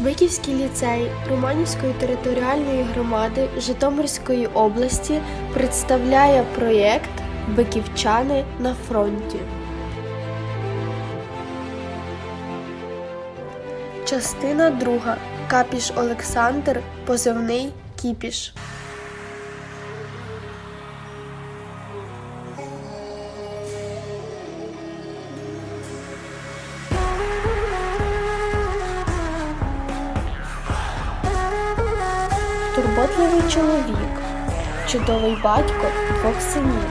Биківський ліцей Романівської територіальної громади Житомирської області представляє проєкт Биківчани на фронті. Частина друга. Капіш Олександр. Позивний Кіпіш. Турботливий чоловік, чудовий батько двох синів.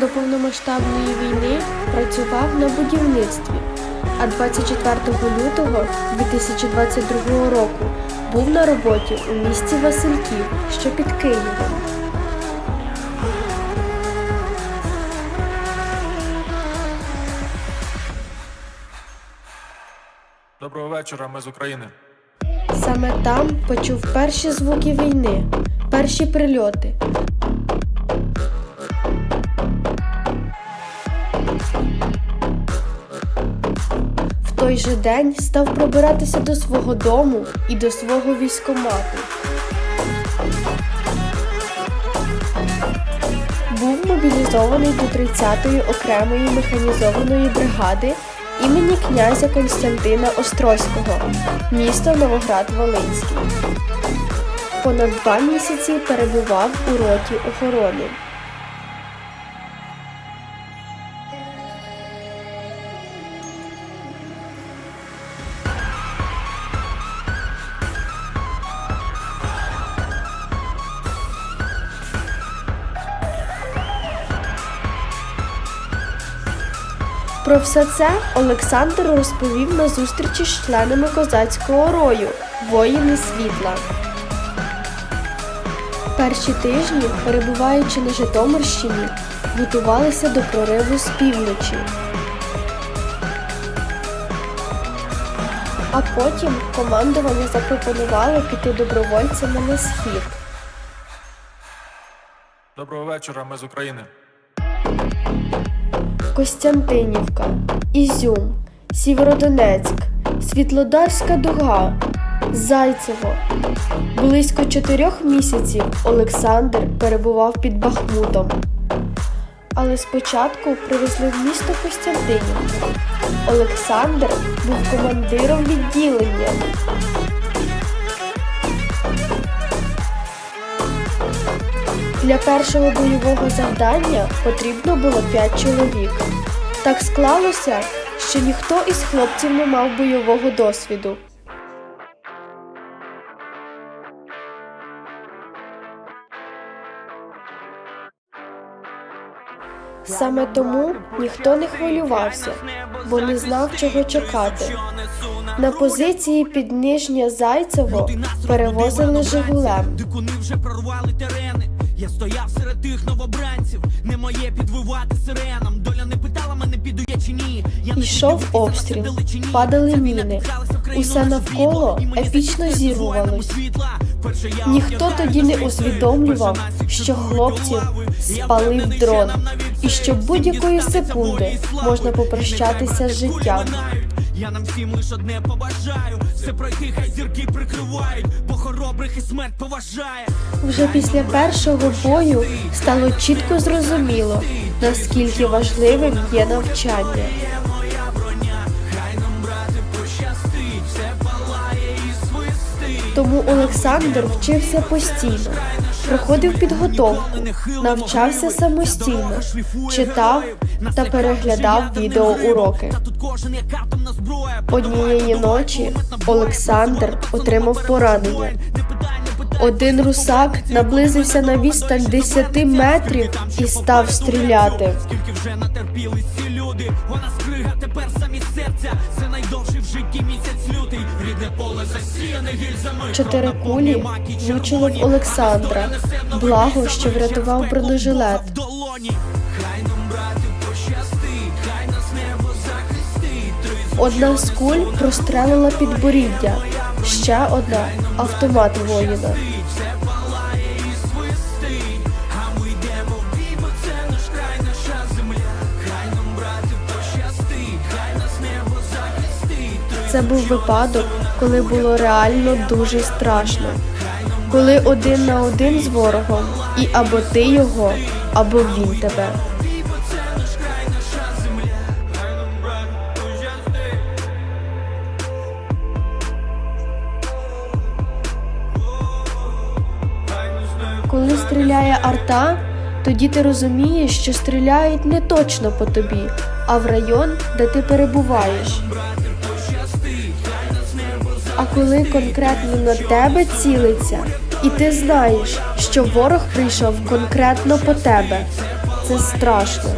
До повномасштабної війни працював на будівництві, а 24 лютого 2022 року був на роботі у місті Васильків, що під Києвом. Вечора, ми з України. Саме там почув перші звуки війни, перші прильоти. В той же день став пробиратися до свого дому і до свого військомату. Був мобілізований до 30-ї окремої механізованої бригади імені князя Константина Острозького, місто Новоград-Волинський. Понад два місяці перебував у роті охорони. Про все це Олександр розповів на зустрічі з членами козацького рою Воїни світла. Перші тижні, перебуваючи на Житомирщині, готувалися до прориву з півночі. А потім командування запропонувало піти добровольцями на схід. Доброго вечора, ми з України. Костянтинівка, Ізюм, Сєвєродонецьк, Світлодарська дуга, Зайцево. Близько чотирьох місяців Олександр перебував під Бахмутом. Але спочатку привезли в місто Костянтинівку. Олександр був командиром відділення. Для першого бойового завдання потрібно було 5 чоловік. Так склалося, що ніхто із хлопців не мав бойового досвіду. Саме тому ніхто не хвилювався, бо не знав, чого чекати. На позиції під Нижнє Зайцево перевозили Жигулем. Я стояв серед тих новобранців. Не моє підвивати сиренам. Доля не питала мене, піду я чи ні. Я не Йшов обстріл, падали міни. Усе навколо епічно зірвувалось. Ніхто тоді не усвідомлював, що хлопців спалив дрон, і що будь-якої секунди можна попрощатися з життям. Я нам всім лиш одне побажаю. Все пройти, хай зірки прикривають, бо хоробрих і смерть поважає. Вже після першого бою стало чітко зрозуміло, наскільки важливим є навчання. Тому Олександр вчився постійно, проходив підготовку, навчався самостійно, читав та переглядав відеоуроки. Однієї ночі Олександр отримав поранення. Один русак наблизився на відстань 10 метрів і став стріляти. Скільки вже натерпілись ці люди, вона скрига тепер самі серця. Це найдовший в житті місяць лютий. Рідне поле засіяне гільзами. Чотири кулі влучили в Олександра. Благо, що врятував бронежилет. Одна з куль прострелила підборіддя, ще одна автомат воїна. Це був випадок, коли було реально дуже страшно. Коли один на один з ворогом, і або ти його, або він тебе. Коли стріляє арта, тоді ти розумієш, що стріляють не точно по тобі, а в район, де ти перебуваєш. А коли конкретно на тебе цілиться, і ти знаєш, що ворог прийшов конкретно по тебе, це страшно.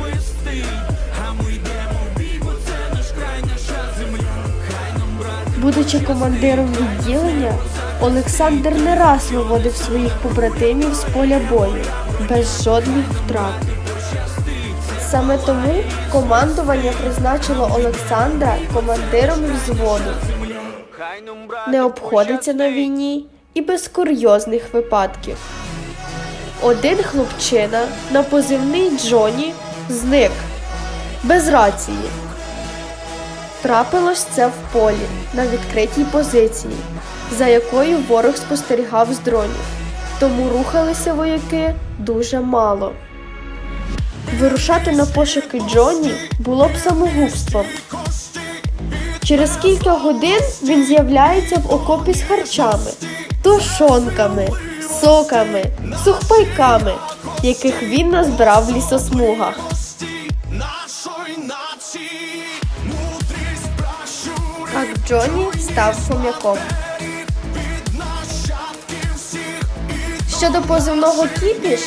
Будучи командиром відділення, Олександр не раз виводив своїх побратимів з поля бою без жодних втрат. Саме тому командування призначило Олександра командиром взводу. Не обходиться на війні і без курйозних випадків. Один хлопчина на позивний Джоні зник без рації. Трапилось це в полі на відкритій позиції, за якою ворог спостерігав з дронів. Тому рухалися вояки дуже мало. Вирушати на пошуки Джоні було б самогубством. Через кілька годин він з'являється в окопі з харчами, тушонками, соками, сухпайками, яких він назбирав в лісосмугах. Джоні став хом'яком. Щодо позивного кіпіш,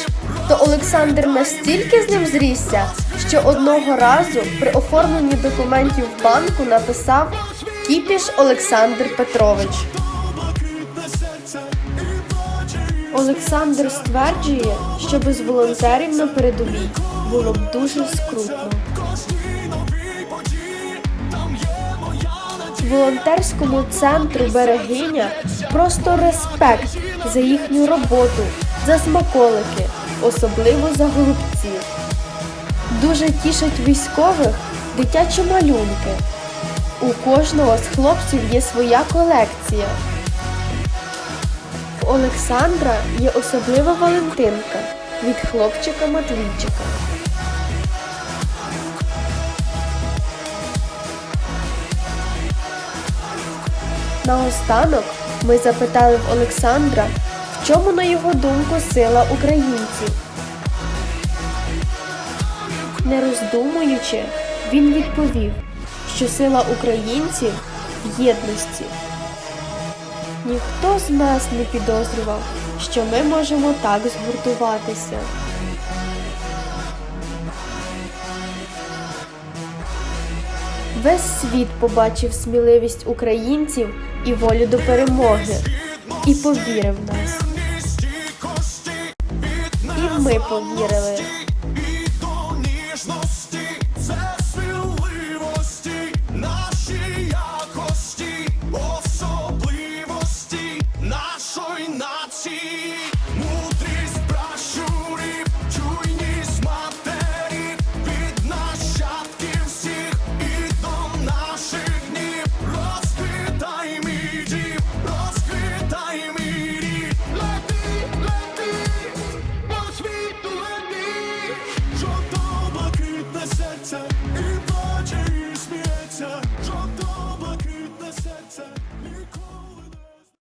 то Олександр настільки з ним зрісся, що одного разу при оформленні документів в банку написав Кіпіш Олександр Петрович. Олександр стверджує, що без волонтерів на передовій було б дуже скрутно. Волонтерському центру Берегиня просто респект за їхню роботу, за смаколики, особливо за голубці. Дуже тішать військових дитячі малюнки. У кожного з хлопців є своя колекція. В Олександра є особлива Валентинка від хлопчика Наостанок ми запитали в Олександра, в чому, на його думку, сила українців. Не роздумуючи, він відповів, що сила українців в єдності. Ніхто з нас не підозрював, що ми можемо так згуртуватися. Весь світ побачив сміливість українців і волю до перемоги і повірив в нас. І ми повірили.